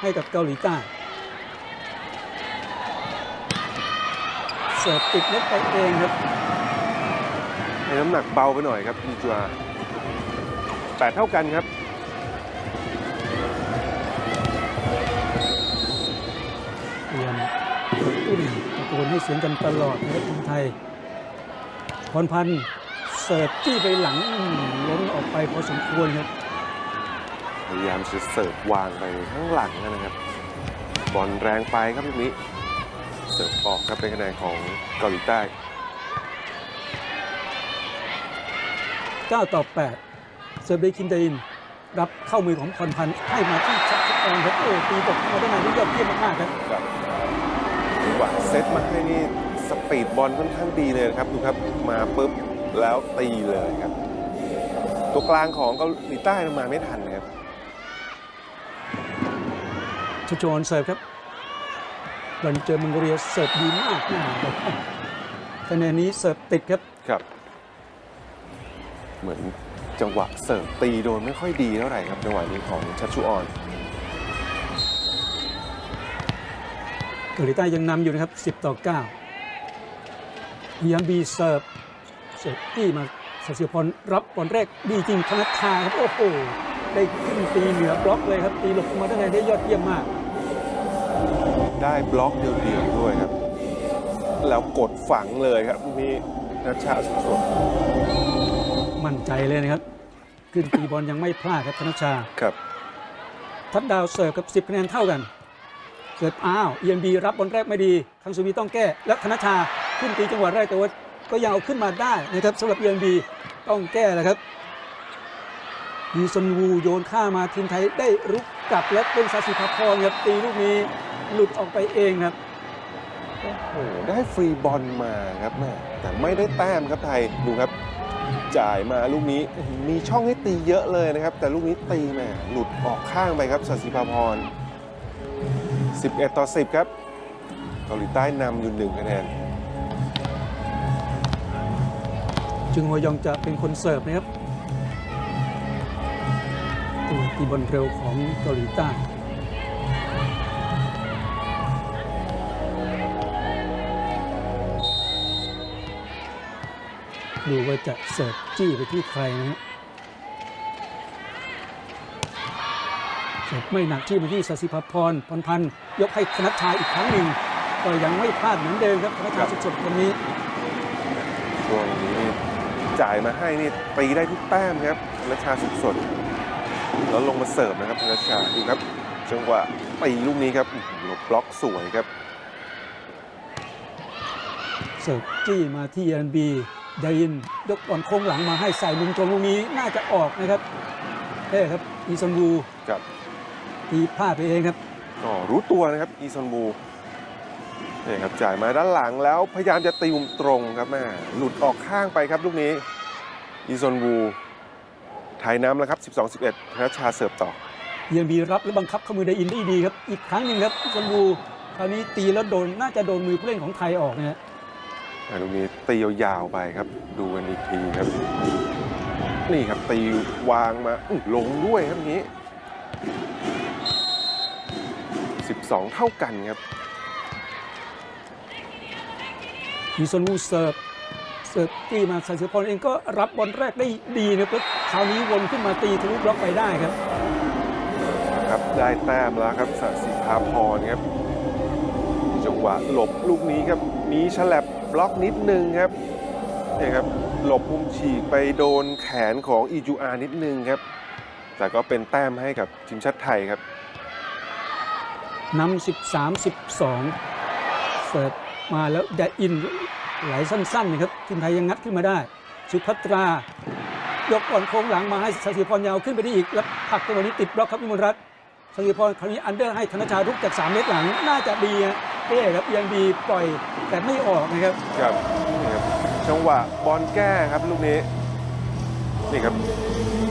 ให้กับเกาหลีใต้เสิร์ฟติดเน็ตไปเองครับให้น้ำหนักเบาไปหน่อยครับอีจัวแต่เท่ากันครับเตรียมตุ้นตะโกนให้เสียงกันตลอดนะครับทีมไทยพรพันธ์เสิร์ฟจี้ไปหลังอื้อล้นออกไปพอสมควรครับ พยายามจะเสิร์ฟวางไปข้างหลังนะครับ บอลแรงไปครับลูกนี้เสิร์ฟออกครับเป็นคะแนนของเกาหลีใต้ 9 ต่อ 8เสิร์ฟโดยคิมเดอิน รับเข้ามือของพรพันธ์ให้มาที่ชักชุดแอนครับโอ้ตีตกเข้ามาได้ในที่ยอดเยี่ยมมากๆครับครับจังหวะเซตมาให้นี่สปีดบอลค่อนข้างดีเลยนะครับดูครับมาปุ๊บแล้วตีเลยครับ ตัวกลางของเกาหลีใต้มาไม่ทันนะครับ ชโจนเสิร์ฟครับบอลเจอมังโกเรียเสิร์ฟดีมากนะครับคะแนนนี้เสิร์ฟติดครับครับ เหมือนจังหวะเสิร์ฟตีโดนไม่ค่อยดีเท่าไหร่ครับจังหวะนี้ของชัชชุออนเกาหลีใต้ยังนำอยู่นะครับ 10 ต่อ9ยัมบีเสิร์ฟเสิร์ฟที่มาสัสิพรรับบอลแรกดีจริงธนัทธาครับโอ้โหได้ขึ้นตีเหนือบล็อกเลยครับตีหลบเข้ามาได้ไงได้ยอดเยี่ยมมาก ได้บล็อกเดียวๆด้วยครับ แล้วกดฝังเลยครับลูกนี้นัชชาสุดสดมั่นใจเลยนะครับ ขึ้นตีบอลยังไม่พลาดครับธนชชาครับ ทัดดาวเสิร์ฟกับ 10คะแนนเท่ากันเสิร์ฟอ้าวเอ็นบีรับบอลแรกไม่ดีทางสุวีต้องแก้ และธนชชาขึ้นตีจังหวะแรกแต่ว่าก็ยังเอาขึ้นมาได้นะครับสำหรับเอ็นบีต้องแก้แหละครับดีซอนวูโยนข้ามมาทีมไทยได้รุก กลับและเป็นซาสิภาพรครับตีลูกนี้หลุดออกไปเองครับ โอ้โหได้ฟรีบอลมาครับแม่แต่ไม่ได้แต้มครับไทยดูครับ จ่ายมาลูกนี้อื้อหือมีช่องให้ตีเยอะเลยนะครับ แต่ลูกนี้ตีแม่หลุดออกข้างไปครับสัสิภาพร 11 ต่อ 10 ครับเกาหลีใต้นำอยู่หนึ่งคะแนนจึงฮวยองจะเป็นคนเสิร์ฟนะครับ ตีบอลเร็วของเกาหลีใต้ดูว่าจะเสิร์ฟจี้ไปที่ใครนะฮะเสิร์ฟไม่หนักจี้ไปที่สสิภพรพรพันธ์ยกให้ธนัชชาอีกครั้งหนึ่ง ก็ยังไม่พลาดเหมือนเดิมครับธนัชชาสดๆคนนี้ช่วงนี้จ่ายมาให้นี่ตีได้ทุกแต้มครับธนชชาสุดสด แล้วลงมาเสิร์ฟนะครับธนชชาดูครับจังหวะตีลูกนี้ครับอื้อหือหลบบล็อกสวยครับ เสิร์ฟจี้มาที่ยันบีไดอินยกบอลโค้งหลังมาให้ใส่มุมตรงลูกนี้น่าจะออกนะครับเอ้ครับอีซอนวูกับตีพลาดไปเองครับก็รู้ตัวนะครับอีซอนบูนี่ครับจ่ายมาด้านหลังแล้วพยายามจะตีมุมตรงครับแม่หลุดออกข้างไปครับลูกนี้อีซอนบู ไทยน้ำแล้วครับ 12-11ธนชชาเสิร์ฟต่อ ยันบีรับและบังคับเข้ามือไดอินได้ดีครับ อีกครั้งหนึ่งครับอีซอนวูคราวนี้ตีแล้วโดนน่าจะโดนมือผู้เล่นของไทยออกนะฮะอะลูกนี้ตียาวๆไปครับ ดูกันอีกทีครับ นี่ครับตีวางมาอื้อลงด้วยครับอย่างนี้ 12 เท่ากันครับอีซอนวูเสิร์ฟ เสิร์ฟจี้มาใส่เสือพรเองก็รับบอลแรกได้ดีนะครับคราวนี้วนขึ้นมาตีทะลุบล็อกไปได้ครับ ครับได้แต้มแล้วครับสสิภาพรครับจังหวะหลบลูกนี้ครับมีฉลับบล็อกนิดนึงครับเนี่ยครับหลบมุมฉีกไปโดนแขนของอีจูอานิดนึงครับ แต่ก็เป็นแต้มให้กับทีมชาติไทยครับนำ13 12 เสิร์ฟมาแล้วไดอิน ไหลสั้นๆนะครับทีมไทยยังงัดขึ้นมาได้ สุภัตรายกบอลโค้งหลังมาให้สศิพรยาวขึ้นไปได้อีก แล้วผลักตัวนี้ติดบล็อกครับวิมลรัตน์สศิพรคราวนี้อันเดอร์ให้ธนชารุกจาก 3 เมตรหลัง น่าจะดีฮะเอ๊ครับยังดีปล่อยแต่ไม่ออกนะครับครับนี่ครับจังหวะบอลแก้ครับลูกนี้นี่ครับ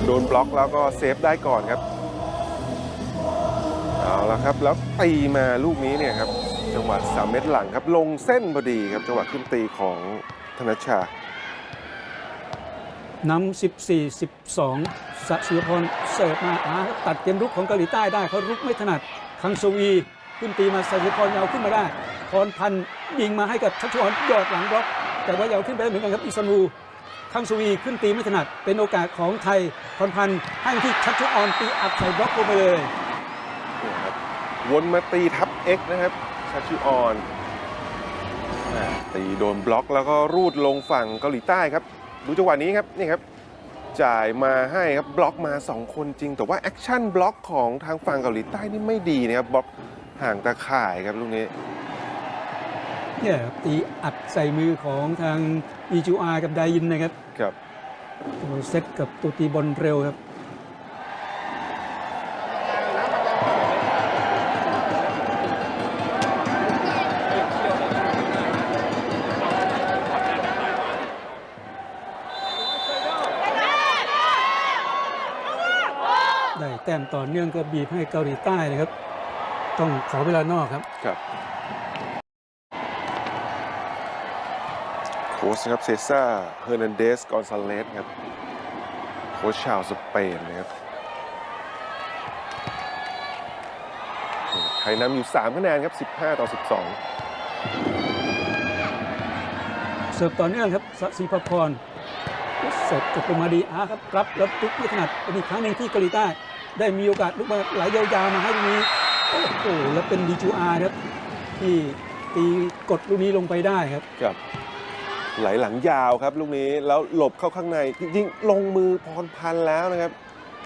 โดนบล็อกแล้วก็เซฟได้ก่อนครับเอาละครับแล้วตีมาลูกนี้เนี่ยครับ จังหวะสามเม็ดหลังครับ ลงเส้นพอดีครับ จังหวะขึ้นตีของธนชชานำ14 12สศิพรเสิร์ฟมาอ่าตัดเกมรุกของเกาหลีใต้ได้เขารุกไม่ถนัด คังสวีขึ้นตีมาสถิพรยาวขึ้นมาได้พรพันธ์ยิงมาให้กับชัชวอนยอดหลังบล็อก แต่ว่ายาวขึ้นไปได้เหมือนกันครับอิสนูคังสวีขึ้นตีไม่ถนัด เป็นโอกาสของไทยพรพันธ์ให้ที่ชัชวอนตีอัดใส่บล็อกลงไปเลยเนี่ยครับวนมาตีทับ X นะครับ ชาชิออนอ่าตีโดนบล็อกแล้วก็รูดลงฝั่งเกาหลีใต้ครับ ดูจังหวะนี้ครับนี่ครับจ่ายมาให้ครับบล็อกมา 2 คนจริง แต่ว่าแอคชั่นบล็อกของทางฝั่งเกาหลีใต้นี่ไม่ดีนะครับบล็อกห่างตาข่ายครับลูกนี้เนี่ยครับตีอัดใส่มือของทางอีจูอากับไดยินนะครับ ครับตัวเซตกับตัวตีบอลเร็วครับ ต้มต่อเนื่องก็บีบให้เกาหลีใต้นะครับ ต้องขอเวลานอกครับครับโค้ชนะครับเซซ่าเฮอร์นันเดสกอนซาเลสครับโค้ชชาวสเปนนะครับไทยนำอยู่ 3 คะแนนครับ 15 ต่อ 12 เสิร์ฟต่อเนื่องครับสศิพพรเสิร์ฟจบลงมาดีอาครับรับแล้วลุกไม่ถนัดเป็นอีกครั้งหนึ่งที่เกาหลีใต้ ได้มีโอกาสลุกมาไหลยาวๆมาให้ตรงนี้โอ้โหแล้วเป็นดีจูอาร์ครับที่ตีกดลูกนี้ลงไปได้ครับครับ ไหลหลังยาวครับลูกนี้แล้วหลบเข้าข้างในจริงๆลงมือพรพันธ์แล้วนะครับ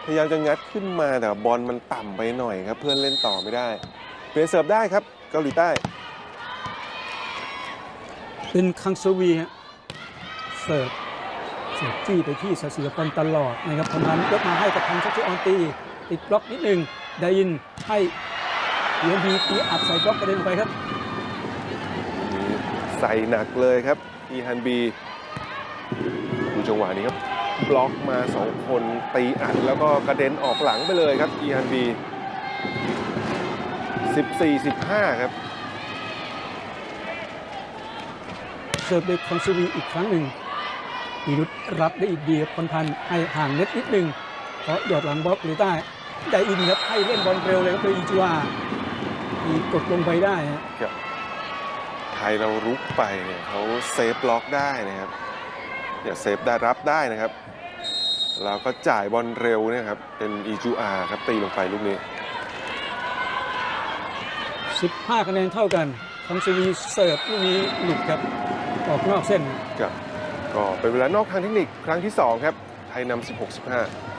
พยายามจะงัดขึ้นมาแต่บอลมันต่ำไปหน่อยครับ เพื่อนเล่นต่อไม่ได้เปลี่ยนเสิร์ฟได้ครับเกาหลีใต้ เป็นคังซวีฮะเสิร์ฟเสิร์ฟจี้ไปที่สศิพรตลอดนะครับพนันยกมาให้กับทางชัชออนตี ติดบล็อกนิดหนึ่งไดยินให้เอียบีตีอัดใส่บล็อกกระเด็นออกไปครับนี่ใส่หนักเลยครับอีฮันบีดูจังหวะนี้ครับบล็อกมาสองคนตีอัดแล้วก็กระเด็นออกหลังไปเลยครับอีฮันบี14-15 ครับเสิร์ฟโดยคอนซูวีอีกครั้งหนึ่งมีนุษรับได้อีกดีครับพรพันธ์ให้ห่างเน็ตนิดหนึ่ง เพราะหยอดหลังบล็อกหรือใต้ไดอินครับให้เล่นบอลเร็วเลยครับโดยอิจูอามีกดลงไปได้ฮะไทยเรารุกไปเนี่ยเขาเซฟบล็อกได้นะครับเนี่ยเซฟได้รับได้นะครับแล้วก็จ่ายบอลเร็วเนี่ยครับเป็นอีจูอาครับตีลงไปลูกนี้ 15 คะแนนเท่ากันคอนซูวีเสิร์ฟลูกนี้หลุดครับออกนอกเส้นครับก็เป็นเวลานอกทางเทคนิคครั้งที่ 2 ครับ ไทยนำ16-15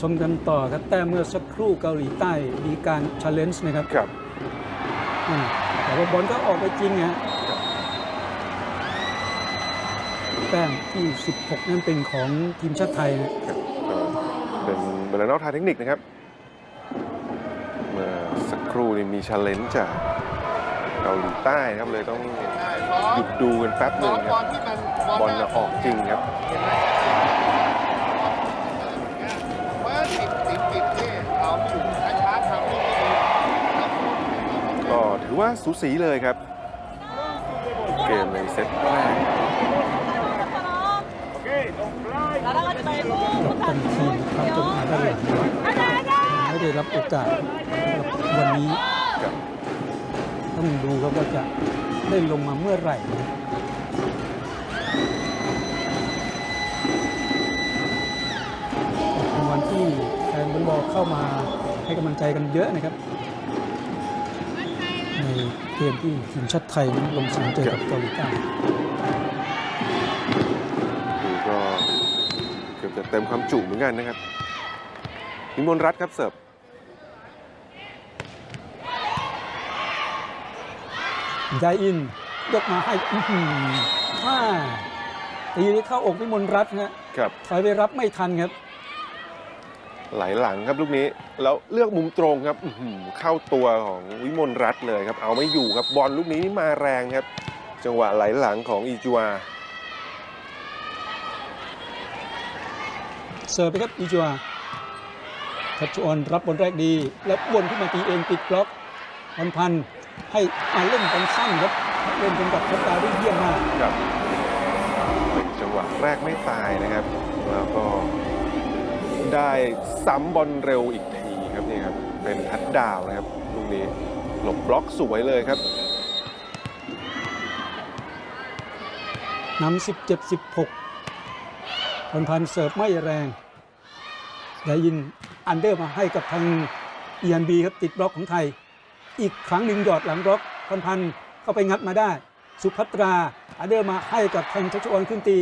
ชมกันต่อครับ แต่เมื่อสักครู่เกาหลีใต้มีการช l เลนจ์นะครับ ครับอืมแต่ว่าบอลก็ออกไปจริงฮะแต้มที่ 16 นั่นเป็นของทีมชาติไทยนะก็เป็นเวลานอกทางเทคนิคนะครับ เมื่อสักครู่นี้มีชาเลนจ์จากเกาหลีใต้ครับเลยต้องหยุดดูกันแป๊บหนึ่งครับบอลน่ะออกจริงครับ อว่าสูสีเลยครับ เกมในเซตแรกทำทีรับจนหาได้เลยไม่ได้รับโอกาสวันนี้ต้องดูครับว่าจะได้ลงมาเมื่อไหร่วันที่แฟนบอลเข้ามาให้กำลังใจกันเยอะนะครับ ในเกมที่ทีมชาติไทยนั้นลงสนามเจอกับเกาหลีใต้ดูก็เกือบจะเต็มความจุเหมือนกันนะครับนิมนต์รัตน์ครับเสิร์ฟไดอินยกมาให้อื้อหือห้าตีนี้เข้าอกวิมลรัตน์ฮะครับถอยไปรับไม่ทันครับ ไหลหลังครับลูกนี้แล้วเลือกมุมตรงครับอื้อหือเข้าตัวของวิมลรัตน์เลยครับเอาไม่อยู่ครับบอลลูกนี้นี่มาแรงครับ จังหวะไหลหลังของอีจัวเสิร์ฟไปครับอีจัวทัชชออนรับบอลแรกดี แล้ววนขึ้นมาตีเองติดบล็อกพันพันให้มาเล่นกันสั้นครับเล่นกันกับทัพดาวได้เยี่ยมมากครับเป็นจังหวะแรกไม่ตายนะครับ แล้วก็ ได้ซ้ำบอลเร็วอีกทีครับนี่ครับเป็นทัดดาวนะครับลูกนี้หลบบล็อกสวยเลยครับนำ17 16พันพันเสิร์ฟไม่แรงได้ยินอันเดอร์มาให้กับทางเอียนบีครับติดบล็อกของไทย อีกครั้งหนึ่งหยอดหลังบล็อกพันพันเข้าไปงัดมาได้ สุภัตราอันเดอร์มาให้กับทางชัชวอนขึ้นตี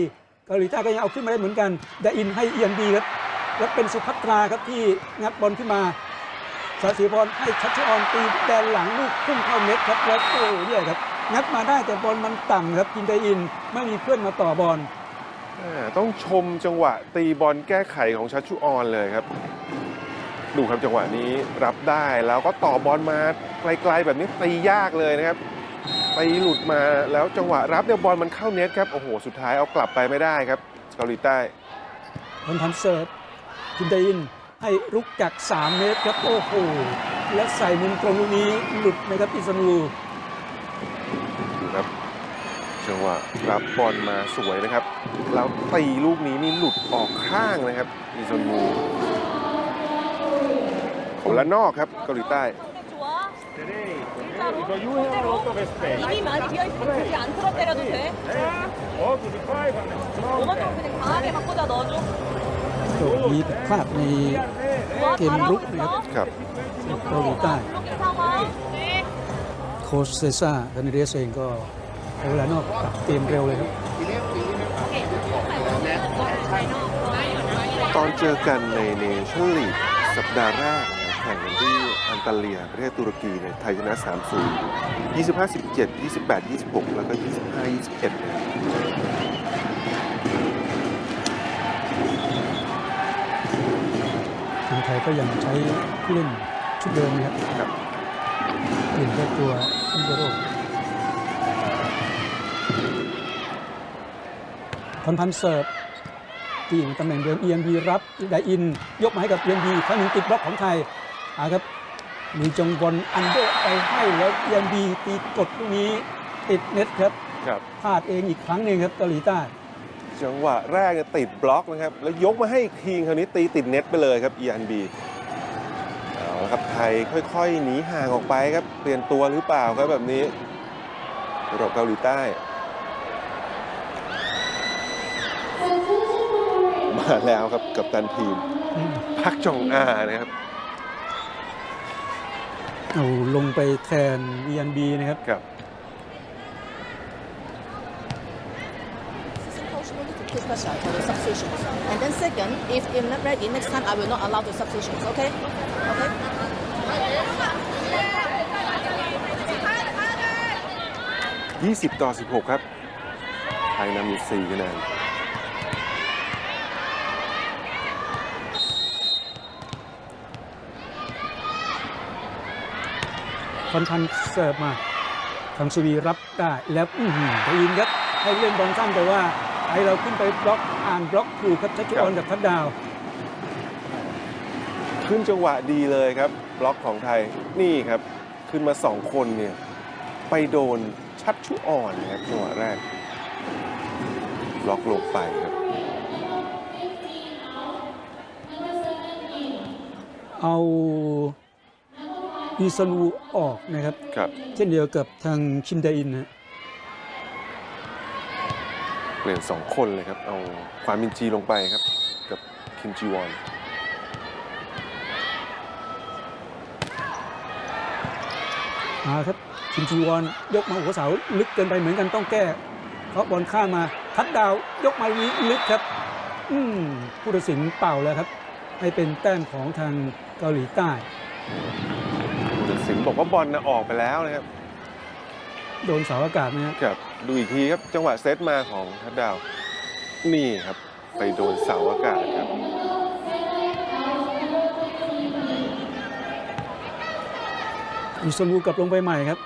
เกาหลีใต้ก็ยังเอาขึ้นมาได้เหมือนกันได้อินให้เอียนบีครับ แล้วเป็นสุภัตราครับที่งัดบอลขึ้นมาสาสีพรให้ชัชออนตีแดนหลังลูกพุ่งเข้าเน็ตครับแล้วโอ้เนี่ยครับงัดมาได้แต่บอลมันต่ำครับกินไดอินไม่มีเพื่อนมาต่อบอลอ่าต้องชมจังหวะตีบอลแก้ไขของชัชชุออนเลยครับ ดูครับจังหวะนี้รับได้แล้วก็ต่อบอลมาไกลๆแบบนี้ตียากเลยนะครับตีหลุดมาแล้วจังหวะรับเนี่ยบอลมันเข้าเน็ตครับโอ้โหสุดท้ายเอากลับไปไม่ได้ครับเกาหลีใต้พันพันเสิร์ฟ กินไดอินให้รุกจาก 3 เมตรครับโอ้โหและใส่มุมตรงลูกนี้หลุดนะครับอิซานู ดูครับจังหวะรับบอลมาสวยนะครับ แล้วตีลูกนี้นี่หลุดออกข้างนะครับอีซอนมูคนละนอกครับเกาหลีใต้ 좋아. Today, 진짜로? you have a lot of space. 입이 많이 비어있으면 굳이 안 틀어 때려도 돼. Oh, to the five and strong. 오만 좀 그냥 강하게 바꾸자 넣어줘. โดดมีผิดพลาดในเกมรุกนะครับครับเกาหลีใต้โคสเซซ่าคานิเดียเองก็เวลานอกตัดเกมเร็วเลยครับ ตอนเจอกันในเนชั่นลีกสัปดาห์แรกแข่งกันที่อันตาเลียประเทศตุรกีเนี่ยไทยชนะ 3-0 25-17 28-26 แล้วก็ 25-21 ก็ยังใช้ผู้เล่นชุดเดิมนะครับครับเปลี่ยนแค่ตัวอินเตอร์โรพันพันเสิร์ฟที่ตำแหน่งเดิม EMB รับไดอิน ยกมาให้กับ EMB ครั้งหนึ่งติดบล็อกของไทยอาครับมีจงบอลอันเดอร์ไปให้แล้ว EMB ตีกดลูกนี้ติดเน็ตครับครับพลาดเองอีกครั้งหนึ่งครับเกาหลีใต้ จังหวะแรกเนี่ยติดบล็อกนะครับ แล้วยกมาให้อีกทีคราวนี้ตีติดเน็ตไปเลยครับอีอันบีเอาละครับไทยค่อย ๆ หนีห่างออกไปครับ เปลี่ยนตัวหรือเปล่าครับแบบนี้สำหรับเกาหลีใต้ มาแล้วครับกับตันทีมอืมพักจองอานะครับเอาลงไปแทน EMB นะครับ กับ Coach, we need to take special for the substitutions. And then second, if you're not ready, next time I will not allow the substitutions. Okay? Okay? 20 ต่อ 16 ครับ ไทยนำอยู่4คะแนนพันพันเสิร์ฟมาทางสุวีรับได้แล้วอื้อหือไดอินครับ ให้เล่นบอลสั้นแต่ว่าไทย เราขึ้นไปบล็อกอ่านบล็อกถูกครับชัชออนกับทัดดาว ขึ้นจังหวะดีเลยครับ บล็อกของไทยนี่ครับ ขึ้นมา2คนเนี่ย ไปโดนชัดชุอ่อนนะครับจังหวะแรก บล็อกลงไปครับ เอาอีซาลูออกนะครับ ครับ เช่นเดียวกับทางคิมไดอินนะ เปลี่ยน 2 คนเลยครับ เอาความมินจีลงไปครับ กับคิมจีวอนมาครับคิมจีวอนยกมาหัวเสาลึกเกินไปเหมือนกันต้องแก้เพราะบอลข้ามมาทัดดาวยกมาลึกครับ อืมผู้ตัดสินเป่าแล้วครับ ให้เป็นแต้มของทางเกาหลีใต้ผู้ตัดสินบอกว่าบอลนะออกไปแล้วนะครับ โดนเสาอากาศนะฮะครับดูอีกทีครับจังหวะเซตมาของทัดดาว นี่ครับ ไปโดนเสาอากาศครับ อุสลูกลับลงไปใหม่ครับ